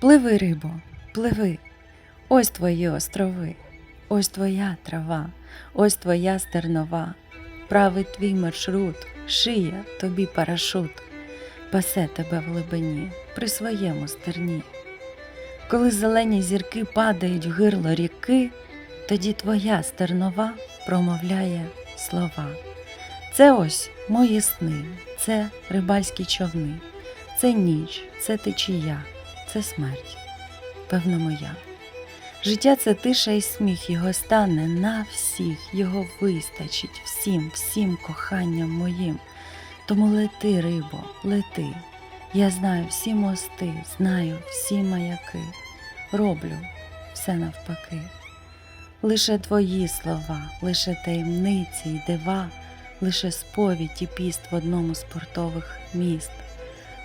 Пливи, рибо, пливи, ось твої острови, ось твоя трава, ось твоя стернова, правий твій маршрут, шия тобі парашут, пасе тебе в глибині при своєму стерні. Коли зелені зірки падають в гирло ріки, тоді твоя стернова промовляє слова. Це ось мої сни, це рибальські човни, це ніч, це течія, це смерть, певно, моя. Життя це тиша і сміх, його стане на всіх, його вистачить всім, всім коханням моїм. Тому лети, рибо, лети. Я знаю всі мости, знаю всі маяки, роблю все навпаки. Лише твої слова, лише таємниці й дива, лише сповідь і піст в одному з портових міст.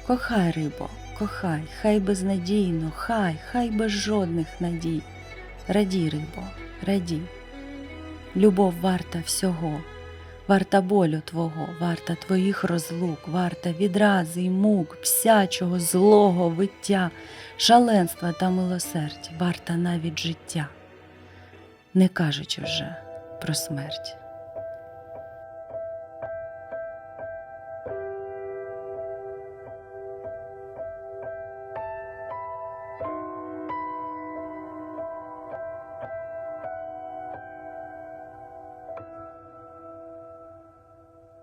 Кохай, рибо, кохай, хай безнадійно, хай, хай без жодних надій. Радій, рибо, радій. Любов варта всього, варта болю твого, варта твоїх розлук, варта відрази й мук, псячого, злого виття, шаленства та милосердя, варта навіть життя, не кажучи вже про смерть.